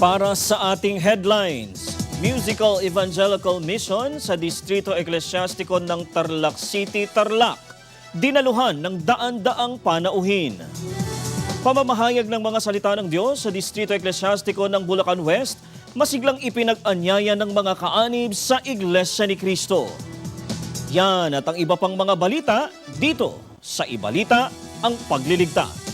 Para sa ating headlines, Musical Evangelical Mission sa Distrito Eklesyastiko ng Tarlac City, Tarlac. Dinaluhan ng daan-daang panauhin. Pamamahayag ng mga salita ng Diyos sa Distrito Eklesyastiko ng Bulacan West, masiglang ipinag-anyaya ng mga kaanib sa Iglesia ni Cristo. Yan at ang iba pang mga balita dito sa Ibalita ang Pagliligtas.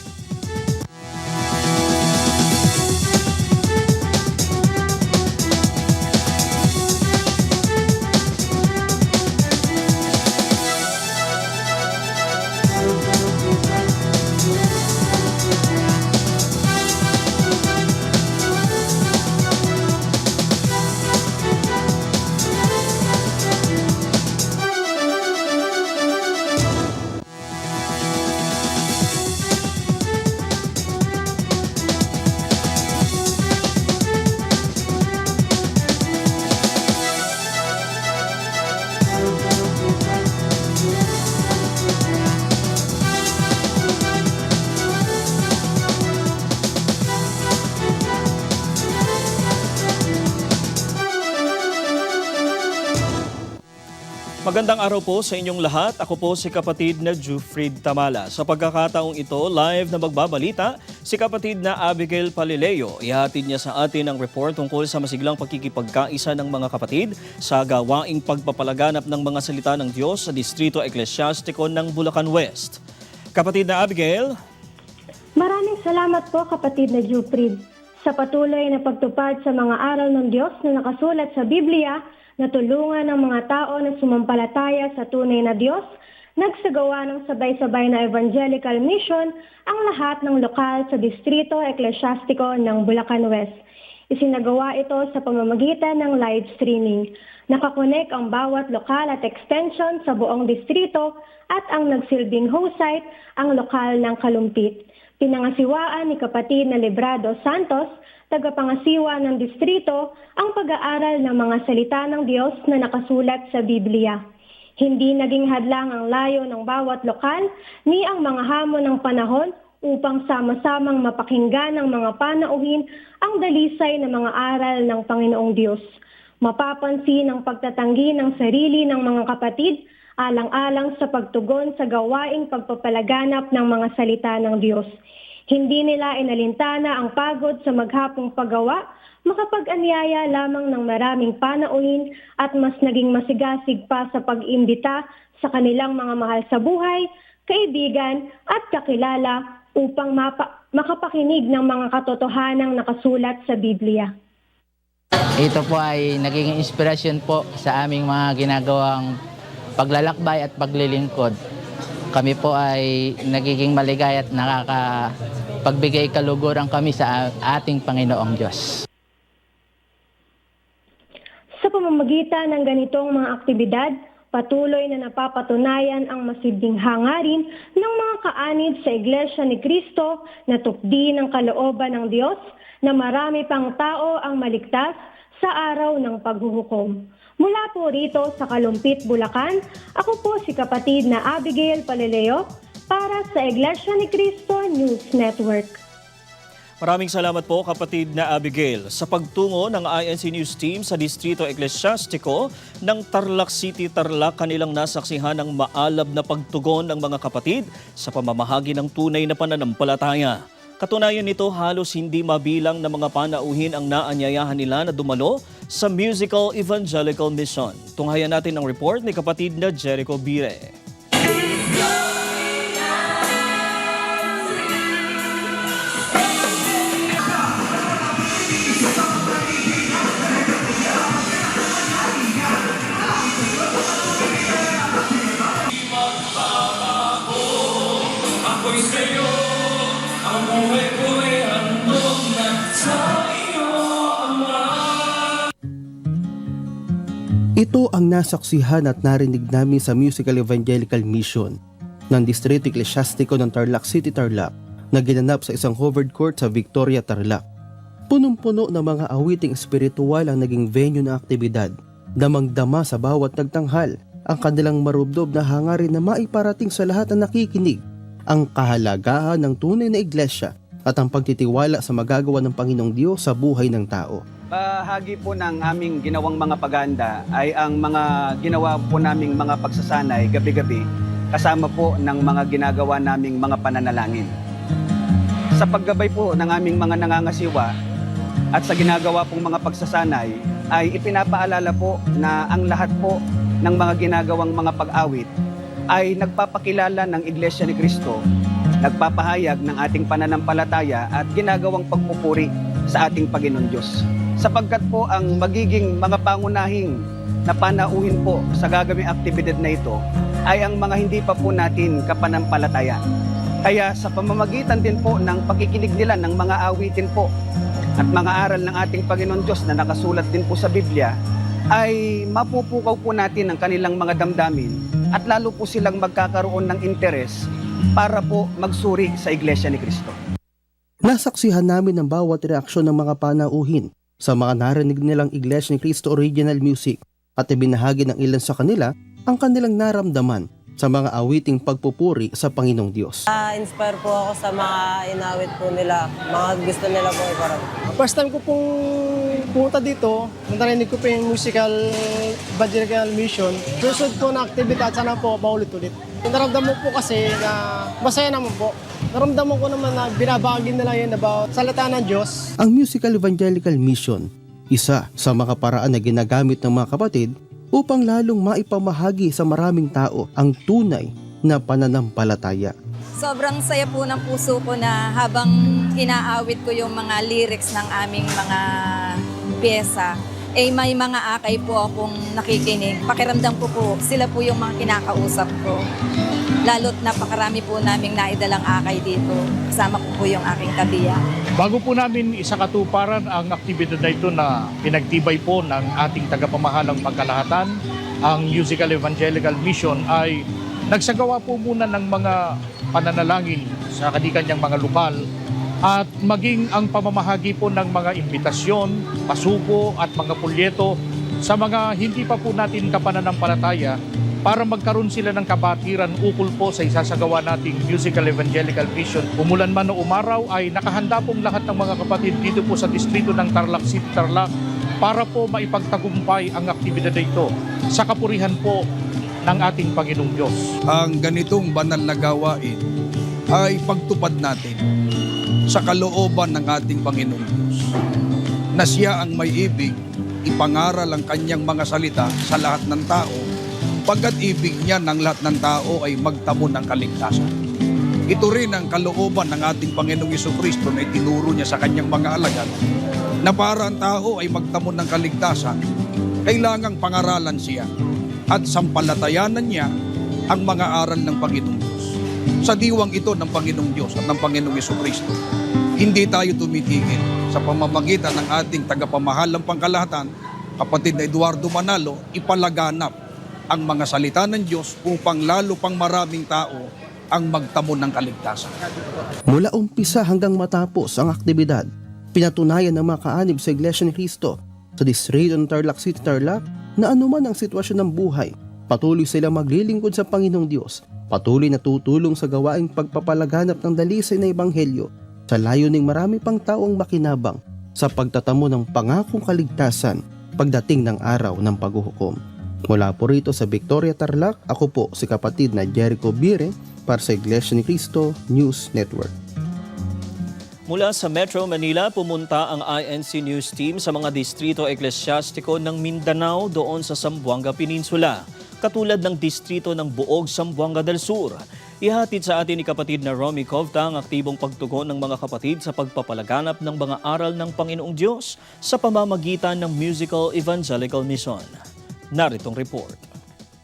Magandang araw po sa inyong lahat. Ako po si kapatid na Jufrid Tamala. Sa pagkakataong ito, live na magbabalita, si kapatid na Abigail Palileo. Ihatid niya sa atin ang report tungkol sa masiglang pagkikipagkaisa ng mga kapatid sa gawaing pagpapalaganap ng mga salita ng Diyos sa Distrito Eklesyastiko ng Bulacan West. Kapatid na Abigail, Maraming salamat po kapatid na Juprid sa patuloy na pagtupad sa mga aral ng Diyos na nakasulat sa Biblia na tulungan ng mga tao na sumampalataya sa tunay na Diyos, nagsagawa ng sabay-sabay na evangelical mission ang lahat ng lokal sa Distrito Eklesyastiko ng Bulacan West. Isinagawa ito sa pamamagitan ng live streaming. Nakakonek ang bawat lokal at extension sa buong distrito at ang nagsilbing host site ang lokal ng kalumpit. Pinangasiwaan ni kapatid na Librado Santos, tagapangasiwa ng distrito, ang pag-aaral ng mga salita ng Diyos na nakasulat sa Biblia. Hindi naging hadlang ang layo ng bawat lokal ni ang mga hamon ng panahon upang sama-samang mapakinggan ng mga panauhin ang dalisay ng mga aral ng Panginoong Diyos. Mapapansin ang pagtatanggi ng sarili ng mga kapatid alang-alang sa pagtugon sa gawaing pagpapalaganap ng mga salita ng Diyos. Hindi nila inalintana ang pagod sa maghapong paggawa, makapag-anyaya lamang ng maraming panauhin at mas naging masigasig pa sa pag-imbita sa kanilang mga mahal sa buhay, kaibigan at kakilala upang mapa- makapakinig ng mga katotohanang nakasulat sa Biblia. Ito po ay naging inspirasyon po sa aming mga ginagawang paglalakbay at paglilingkod. Kami po ay nagiging maligay at nakakapagbigay kaluguran kami sa ating Panginoong Diyos. Sa pamamagitan ng ganitong mga aktibidad, patuloy na napapatunayan ang masiding hangarin ng mga kaanib sa Iglesia ni Cristo na tukdi ng kalooban ng Diyos na marami pang tao ang maligtas sa araw ng paghuhukom. Mula po rito sa Kalumpit, Bulacan, ako po si kapatid na Abigail Palileo para sa Iglesia ni Cristo News Network. Maraming salamat po kapatid na Abigail sa pagtungo ng INC News Team sa Distrito Eklesyastiko ng Tarlac City, Tarlac kanilang nasaksihan ng maalab na pagtugon ng mga kapatid sa pamamahagi ng tunay na pananampalataya. Katunayan nito halos hindi mabilang na mga panauhin ang naanyayahan nila na dumalo sa Musical Evangelical Mission. Tunghayan natin ang report ni kapatid na Jericho Bire. Ito ang nasaksihan at narinig namin sa Musical Evangelical Mission ng Distrito Eklesyastiko ng Tarlac City, Tarlac na ginanap sa isang covered court sa Victoria, Tarlac. Punong-puno ng mga awiting espiritual ang naging venue ng aktibidad. Damang-dama sa bawat nagtanghal ang kanilang marubdob na hangarin na maiparating sa lahat na nakikinig ang kahalagahan ng tunay na iglesia at ang pagtitiwala sa magagawa ng Panginoong Diyos sa buhay ng tao. Bahagi po ng aming ginawang mga paganda ay ang mga ginawa po naming mga pagsasanay gabi-gabi kasama po ng mga ginagawa naming mga pananalangin. Sa paggabay po ng aming mga nangangasiwa at sa ginagawa pong mga pagsasanay ay ipinapaalala po na ang lahat po ng mga ginagawang mga pag-awit ay nagpapakilala ng Iglesia ni Cristo, nagpapahayag ng ating pananampalataya at ginagawang pagpupuri sa ating Panginoon Diyos. Sapagkat po ang magiging mga pangunahing na panauhin po sa gagawing aktibidad na ito ay ang mga hindi pa po natin kapanampalataya. Kaya sa pamamagitan din po ng pakikinig nila ng mga awitin po at mga aral ng ating Panginoon Diyos na nakasulat din po sa Biblia, ay mapupukaw po natin ang kanilang mga damdamin at lalo po silang magkakaroon ng interes para po magsuri sa Iglesia ni Cristo. Nasaksihan namin ang bawat reaksyon ng mga panauhin sa mga narinig nilang Iglesia ni Cristo Original Music at ibinahagi ng ilan sa kanila ang kanilang naramdaman sa mga awiting pagpupuri sa Panginoong Diyos. Na-inspire po ako sa mga inawit po nila. Mga gusto nila po iparap. First time ko pong pumunta dito, nung narinig ko po yung musical evangelical mission, susunod po na aktibidad, sana po paulit-ulit. Naramdaman po kasi na masaya naman po. Naramdaman ko naman na binabagi nila yun about salita ng Diyos. Ang Musical Evangelical Mission, isa sa mga paraan na ginagamit ng mga kapatid upang lalong maipamahagi sa maraming tao ang tunay na pananampalataya. Sobrang saya po ng puso ko na habang inaawit ko yung mga lyrics ng aming mga pyesa, eh may mga akay po akong nakikinig. Pakiramdam ko po, sila po yung mga kinakausap ko. Lalo't napakarami po naming naidalang akay dito. Kasama ko po yung aking kabiya. Bago po namin isakatuparan ang aktibidad na ito na pinagtibay po ng ating tagapamahalang pagkalahatan, ang Musical Evangelical Mission ay nagsagawa po muna ng mga pananalangin sa kanikanyang mga lokal at maging ang pamamahagi po ng mga imbitasyon, pasuko at mga pulyeto sa mga hindi pa po natin kapananampalataya para magkaroon sila ng kabatiran ukol po sa isasagawa nating musical evangelical mission. Umulan man o umaraw ay nakahanda pong lahat ng mga kapatid dito po sa distrito ng Tarlac City, Tarlac para po maipagtagumpay ang aktibidad na ito sa kapurihan po ng ating Panginoong Diyos. ang ganitong banal na gawain ay pagtupad natin sa kalooban ng ating Panginoong Diyos na siya ang may ibig ipangaral ang kanyang mga salita sa lahat ng tao pagkat ibig niya ng lahat ng tao ay magtamo ng kaligtasan. Ito rin ang kalooban ng ating Panginoong Yeso Kristo na itinuro niya sa kanyang mga alagad na para ang tao ay magtamo ng kaligtasan, kailangang pangaralan siya at sampalatayanan niya ang mga aral ng Panginoong Diyos. Sa diwang ito ng Panginoong Diyos at ng Panginoong Yeso Kristo, hindi tayo tumitigil sa pamamagitan ng ating tagapamahalang pangkalahatan, kapatid na Eduardo Manalo, ipalaganap ang mga salita ng Diyos upang lalo pang maraming tao ang magtamo ng kaligtasan. Mula umpisa hanggang matapos ang aktibidad, pinatunayan ng mga kaanib sa Iglesia ni Cristo sa distrito ng Tarlac City, Tarlac na anuman ang sitwasyon ng buhay, patuloy sila maglilingkod sa Panginoong Diyos, patuloy na tutulong sa gawaing pagpapalaganap ng dalisay na ebanghelyo sa layuning marami pang taong makinabang sa pagtatamo ng pangakong kaligtasan pagdating ng araw ng paghuhukom. Mula po rito sa Victoria Tarlac, ako po si kapatid na Jericho Bire para sa Iglesia ni Cristo News Network. Mula sa Metro Manila, pumunta ang INC News Team sa mga distrito eklesyastiko ng Mindanao doon sa Zamboanga Peninsula, katulad ng distrito ng Buog, Zamboanga del Sur. Ihatid sa atin ni kapatid na Romy Covta ang aktibong pagtugon ng mga kapatid sa pagpapalaganap ng mga aral ng Panginoong Diyos sa pamamagitan ng Musical Evangelical Mission. Naritong report.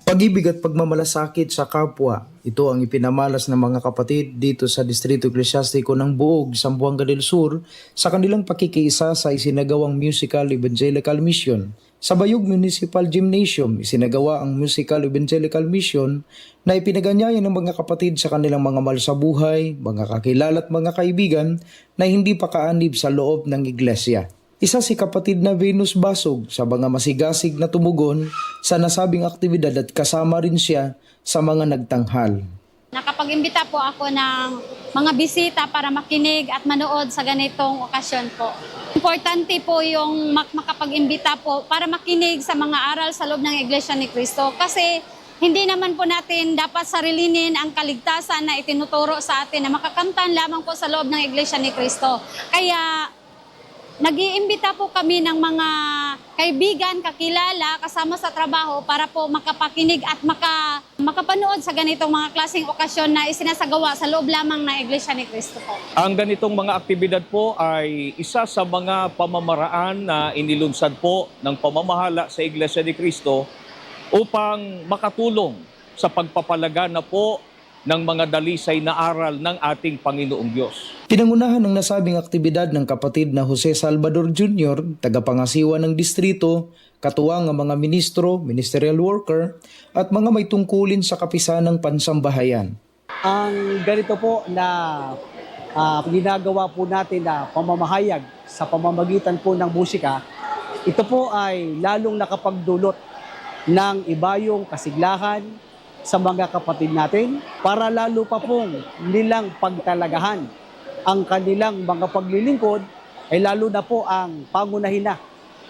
Pag-ibig at pagmamalasakit sa kapwa, ito ang ipinamalas ng mga kapatid dito sa Distrito Eklesyastiko ng Buog, Zamboanga del Sur sa kanilang pakikiisa sa isinagawang Musical Evangelical Mission. Sa Bayog Municipal Gymnasium, isinagawa ang Musical Evangelical Mission na ipinaganyaya ng mga kapatid sa kanilang mga mahal sa buhay, mga kakilala at mga kaibigan na hindi pa kaanib sa loob ng iglesia. Isa si kapatid na Venus Basog sa mga masigasig na tumugon sa nasabing aktibidad at kasama rin siya sa mga nagtanghal. Nakapag-imbita po ako ng mga bisita para makinig at manood sa ganitong okasyon po. Importante po yung mak- makapag-imbita po para makinig sa mga aral sa loob ng Iglesia ni Cristo. Kasi hindi naman po natin dapat sarilinin ang kaligtasan na itinuturo sa atin na makakamtan lamang po sa loob ng Iglesia ni Cristo. Kaya nag-iimbita po kami ng mga kaibigan, kakilala, kasama sa trabaho para po makapakinig at maka, makapanood sa ganitong mga klaseng okasyon na isinasagawa sa loob lamang ng Iglesia ni Cristo po. Ang ganitong mga aktibidad po ay isa sa mga pamamaraan na inilunsad po ng pamamahala sa Iglesia ni Cristo upang makatulong sa pagpapalagana po ng mga dalisay na aral ng ating Panginoong Diyos. Pinangunahan ng nasabing aktibidad ng kapatid na Jose Salvador Jr., tagapangasiwa ng distrito, katuwang ang mga ministro, ministerial worker, at mga may tungkulin sa kapisanang pansambahayan. Ang ganito po na ah, ginagawa po natin na pamamahayag sa pamamagitan po ng musika, ito po ay lalong nakapagdulot ng ibayong kasiglahan sa mga kapatid natin para lalo pa pong nilang pagtalagahan ang kanilang mga paglilingkod ay lalo na po ang pangunahin na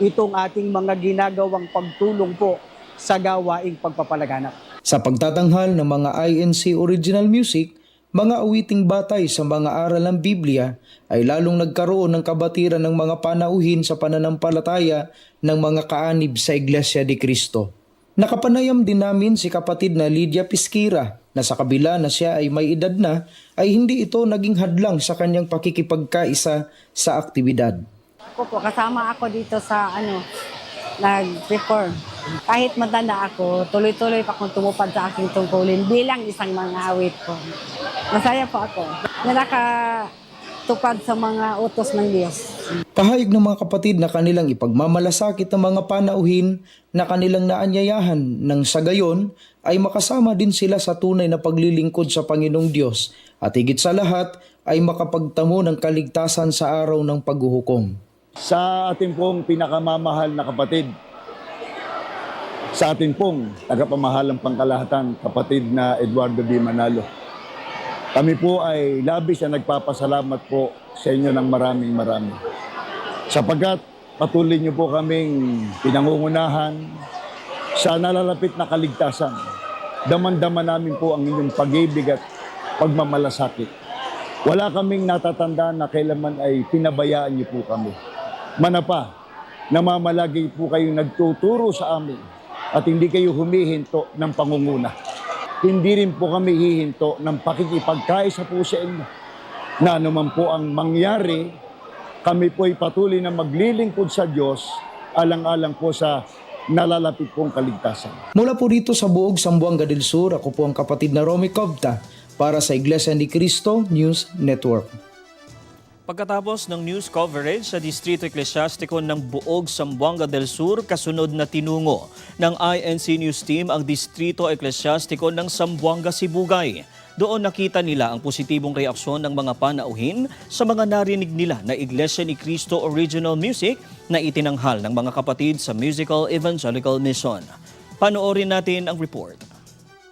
itong ating mga ginagawang pagtulong po sa gawaing pagpapalaganap. Sa pagtatanghal ng mga INC original music, mga awiting batay sa mga aral ng Biblia ay lalong nagkaroon ng kabatiran ng mga panauhin sa pananampalataya ng mga kaanib sa Iglesia de Cristo. Nakapanayam din namin si kapatid na Lydia Pisquira na sa kabila na siya ay may edad na ay hindi ito naging hadlang sa kanyang pakikipagkaisa sa aktibidad. Ako po, kasama ako dito sa ano, nag-record. Kahit matanda ako, tuloy-tuloy pa akong tumupad sa aking tungkulin bilang isang mga awit ko. Masaya po ako. Na nakatupad sa mga utos ng Diyos. Pahayag ng mga kapatid na kanilang ipagmamalasakit ng mga panauhin na kanilang naanyayahan ng sa gayon ay makasama din sila sa tunay na paglilingkod sa Panginoong Diyos at higit sa lahat ay makapagtamo ng kaligtasan sa araw ng paghuhukom. sa ating pong pinakamamahal na kapatid, sa ating pong tagapamahalang pangkalahatan, kapatid na Eduardo B. Manalo. Kami po ay labis na nagpapasalamat po sa inyo ng maraming marami. Sapagkat patuloy niyo po kaming pinangungunahan sa nalalapit na kaligtasan. Daman-daman namin po ang inyong pag-ibig at pagmamalasakit. Wala kaming natatandaan na kailanman ay pinabayaan niyo po kami. Manapa, namamalagi po kayong nagtuturo sa amin at hindi kayo humihinto ng pangunguna. Hindi rin po kami hihinto ng pakikipagkaisa po sa inyo na anuman po ang mangyari, kami po ay patuloy na maglilingkod sa Diyos alang-alang po sa nalalapit pong kaligtasan. Mula po dito sa buog Sambuanga del Sur, ako po ang kapatid na Romy Cobta para sa Iglesia ni Cristo News Network. Pagkatapos ng news coverage sa Distrito Eclesiastico ng Buog, Sambuanga del Sur, kasunod na tinungo ng INC News Team ang Distrito Eclesiastico ng Sambuanga, Sibugay. Doon nakita nila ang positibong reaksyon ng mga panauhin sa mga narinig nila na Iglesia ni Cristo original music na itinanghal ng mga kapatid sa Musical Evangelical Mission. Panoorin natin ang report.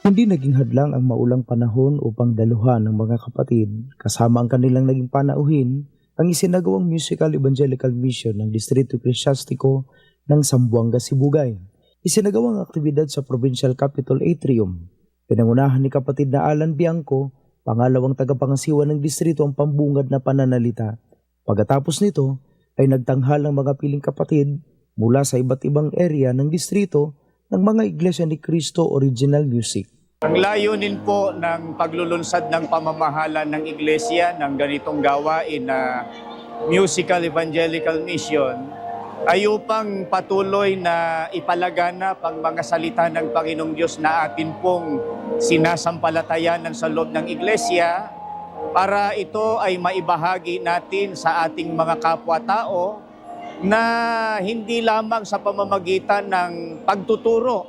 Hindi naging hadlang ang maulang panahon upang daluhan ng mga kapatid kasama ang kanilang naging panauhin ang isinagawang musical evangelical mission ng Distrito Ecclesiastico ng Sambuanga, Sibugay. Isinagawang aktibidad sa Provincial Capitol Atrium. Pinangunahan ni kapatid na Alan Bianco, pangalawang tagapangasiwa ng distrito ang pambungad na pananalita. Pagkatapos nito ay nagtanghal ng mga piling kapatid mula sa iba't ibang area ng distrito ng mga Iglesia ni Cristo Original Music. Ang layunin po ng paglulunsad ng pamamahala ng iglesia ng ganitong gawain na musical evangelical mission ay upang patuloy na ipalaganap ang mga salita ng Panginoong Diyos na atin pong sinasampalatayanan sa loob ng iglesia para ito ay maibahagi natin sa ating mga kapwa-tao na hindi lamang sa pamamagitan ng pagtuturo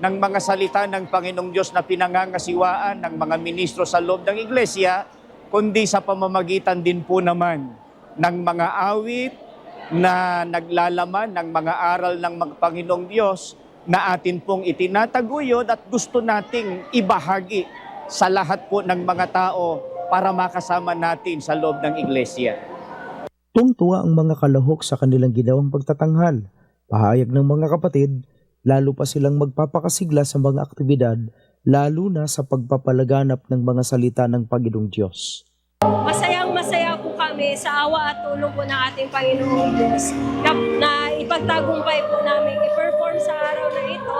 ng mga salita ng Panginoong Diyos na pinangangasiwaan ng mga ministro sa loob ng iglesia, kundi sa pamamagitan din po naman ng mga awit na naglalaman ng mga aral ng mga Panginoong Diyos na atin pong itinataguyod at gusto nating ibahagi sa lahat po ng mga tao para makasama natin sa loob ng iglesia. Tungtuwa ang mga kalahok sa kanilang ginawang pagtatanghal. Pahayag ng mga kapatid, lalo pa silang magpapakasigla sa mga aktibidad, lalo na sa pagpapalaganap ng mga salita ng Panginoong Diyos. Masayang masaya po kami sa awa at tulong po ng ating Panginoong Diyos na, na ipagtagumpay po namin i-perform sa araw na ito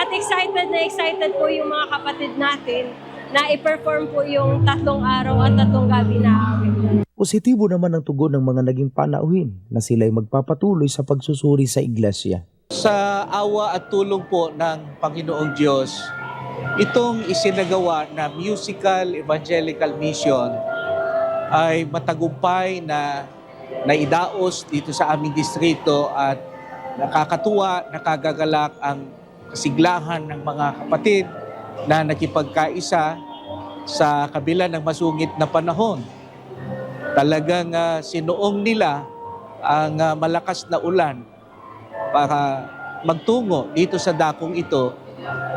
at excited na excited po yung mga kapatid natin na i-perform po yung tatlong araw at tatlong gabi na awit. Positibo naman ang tugon ng mga naging panauhin na sila ay magpapatuloy sa pagsusuri sa iglesia. Sa awa at tulong po ng Panginoong Diyos, itong isinagawa na musical evangelical mission ay matagumpay na naidaos dito sa aming distrito at nakakatuwa, nakagagalak ang kasiglahan ng mga kapatid na nakipagkaisa sa kabila ng masungit na panahon. Talagang ah, sinuong nila ang ah, malakas na ulan para magtungo dito sa dakong ito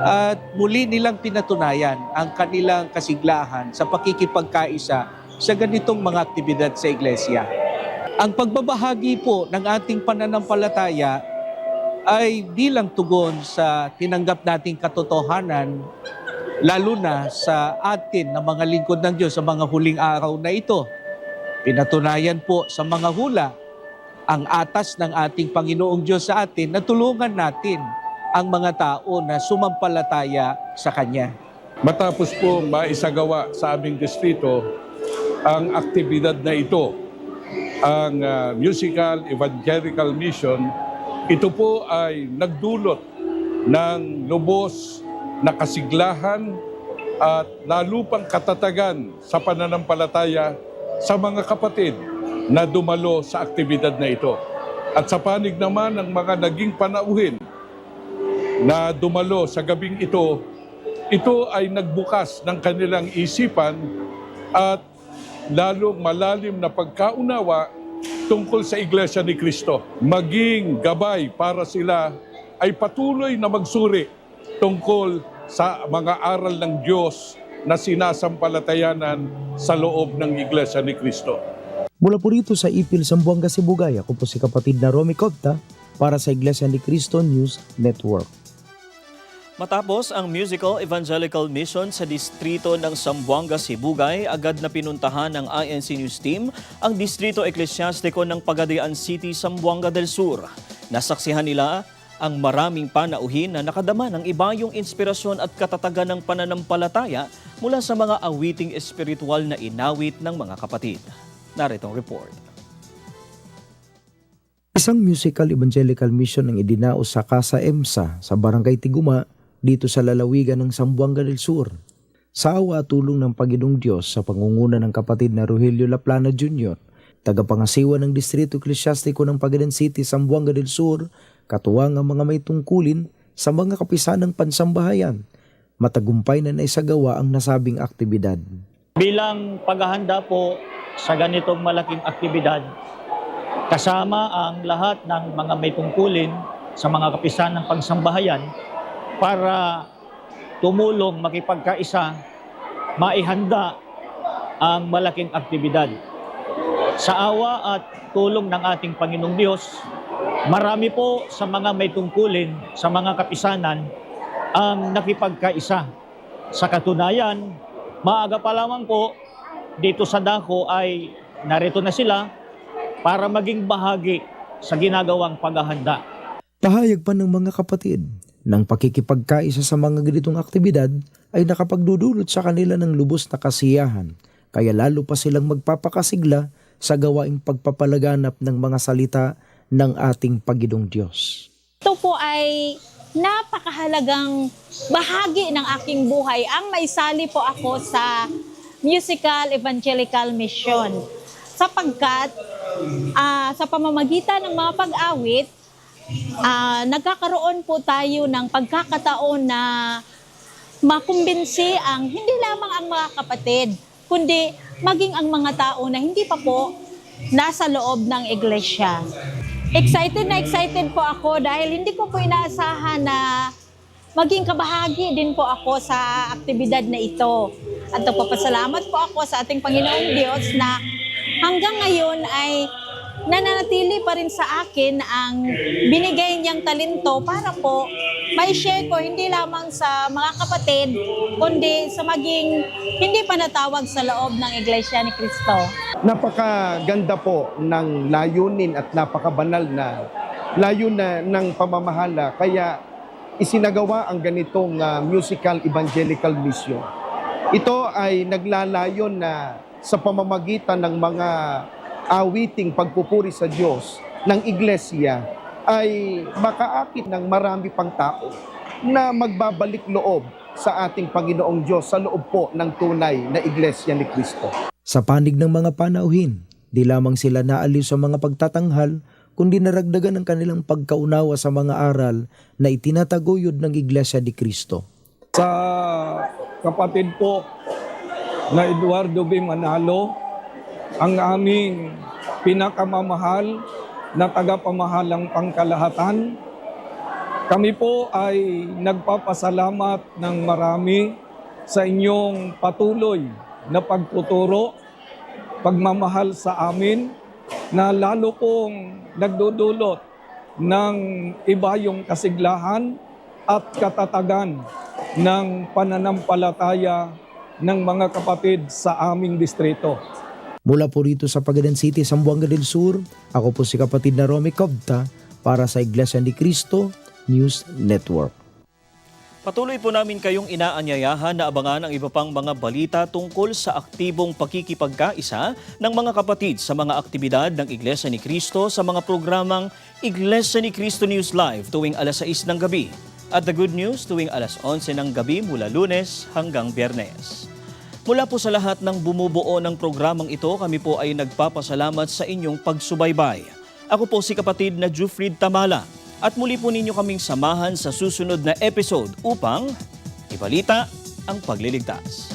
at muli nilang pinatunayan ang kanilang kasiglahan sa pakikipagkaisa sa ganitong mga aktibidad sa iglesia. Ang pagbabahagi po ng ating pananampalataya ay bilang tugon sa tinanggap nating katotohanan lalo na sa atin na mga lingkod ng Diyos sa mga huling araw na ito. Pinatunayan po sa mga hula ang atas ng ating Panginoong Diyos sa atin na tulungan natin ang mga tao na sumampalataya sa Kanya. Matapos po maisagawa sa aming distrito ang aktibidad na ito, ang ah, Musical Evangelical Mission, ito po ay nagdulot ng lubos na kasiglahan at lalo katatagan sa pananampalataya sa mga kapatid na dumalo sa aktibidad na ito. At sa panig naman ng mga naging panauhin na dumalo sa gabing ito, ito ay nagbukas ng kanilang isipan at lalong malalim na pagkaunawa tungkol sa Iglesia ni Kristo. Maging gabay para sila ay patuloy na magsuri tungkol sa mga aral ng Diyos na sinasampalatayanan sa loob ng Iglesia ni Kristo. Mula po rito sa Ipil, Sambuanga, Sibugay, ako po si kapatid na Romy Copta para sa Iglesia ni Cristo News Network. Matapos ang musical evangelical mission sa distrito ng Sambuanga, Sibugay, agad na pinuntahan ng INC News Team ang distrito eklesyastiko ng Pagadian City, Sambuanga del Sur. Nasaksihan nila ang maraming panauhin na nakadama ng ibayong inspirasyon at katatagan ng pananampalataya mula sa mga awiting espiritual na inawit ng mga kapatid. Narito ang report. Isang musical evangelical mission ang idinaos sa Casa EMSA sa Barangay Tiguma dito sa lalawigan ng Sambuanga del Sur. Sa awa at tulong ng Panginoong Diyos sa pangunguna ng kapatid na Rogelio Laplana Jr., tagapangasiwa ng Distrito Eklesyastiko ng Pagadan City, Sambuanga del Sur, katuwang ang mga may tungkulin sa mga kapisanang pansambahayan. Matagumpay na naisagawa ang nasabing aktibidad. Bilang paghahanda po sa ganitong malaking aktibidad, kasama ang lahat ng mga may tungkulin sa mga kapisan ng pagsambahayan para tumulong makipagkaisa, maihanda ang malaking aktibidad. Sa awa at tulong ng ating Panginoong Diyos, marami po sa mga may tungkulin sa mga kapisanan ang nakipagkaisa. Sa katunayan, maaga pa lamang po dito sa Dako ay narito na sila para maging bahagi sa ginagawang paghahanda. Pahayag pa ng mga kapatid ng pakikipagkaisa sa mga ganitong aktibidad ay nakapagdudulot sa kanila ng lubos na kasiyahan, kaya lalo pa silang magpapakasigla sa gawaing pagpapalaganap ng mga salita ng ating Pagidong Diyos. Ito po ay napakahalagang bahagi ng aking buhay. Ang maisali po ako sa Musical Evangelical Mission. Sapagkat ah, sa pamamagitan ng mga pag-awit, ah, nagkakaroon po tayo ng pagkakataon na makumbinsi ang hindi lamang ang mga kapatid, kundi maging ang mga tao na hindi pa po nasa loob ng iglesia. Excited na excited po ako dahil hindi ko po inaasahan na maging kabahagi din po ako sa aktibidad na ito. At nagpapasalamat po ako sa ating Panginoong Diyos na hanggang ngayon ay nananatili pa rin sa akin ang binigay niyang talento para po may share ko hindi lamang sa mga kapatid, kundi sa maging hindi pa natawag sa loob ng Iglesia ni Cristo. Napakaganda po ng layunin at napakabanal na layun na ng pamamahala. Kaya isinagawa ang ganitong ah, musical evangelical mission. Ito ay naglalayon na sa pamamagitan ng mga awiting pagpupuri sa Diyos ng iglesia ay makaakit ng marami pang tao na magbabalik loob sa ating Panginoong Diyos sa loob po ng tunay na iglesia ni Kristo. Sa panig ng mga panauhin, di lamang sila naaliw sa mga pagtatanghal, kundi naragdagan ang kanilang pagkaunawa sa mga aral na itinataguyod ng Iglesia ni Cristo. Sa kapatid po na Eduardo B. Manalo, ang aming pinakamamahal na tagapamahalang pangkalahatan. Kami po ay nagpapasalamat ng marami sa inyong patuloy na pagtuturo, pagmamahal sa amin, na lalo pong nagdudulot ng iba yung kasiglahan at katatagan ng pananampalataya ng mga kapatid sa aming distrito. Mula po rito sa Pagadan City, Zamboanga del Sur, ako po si kapatid na Romy Cobta para sa Iglesia ni Cristo News Network. Patuloy po namin kayong inaanyayahan na abangan ang iba pang mga balita tungkol sa aktibong pakikipagkaisa ng mga kapatid sa mga aktibidad ng Iglesia ni Cristo sa mga programang Iglesia ni Cristo News Live tuwing alas 6 ng gabi at The Good News tuwing alas 11 ng gabi mula lunes hanggang biyernes. Mula po sa lahat ng bumubuo ng programang ito, kami po ay nagpapasalamat sa inyong pagsubaybay. Ako po si kapatid na Jufrid Tamala at muli po ninyo kaming samahan sa susunod na episode upang ibalita ang pagliligtas.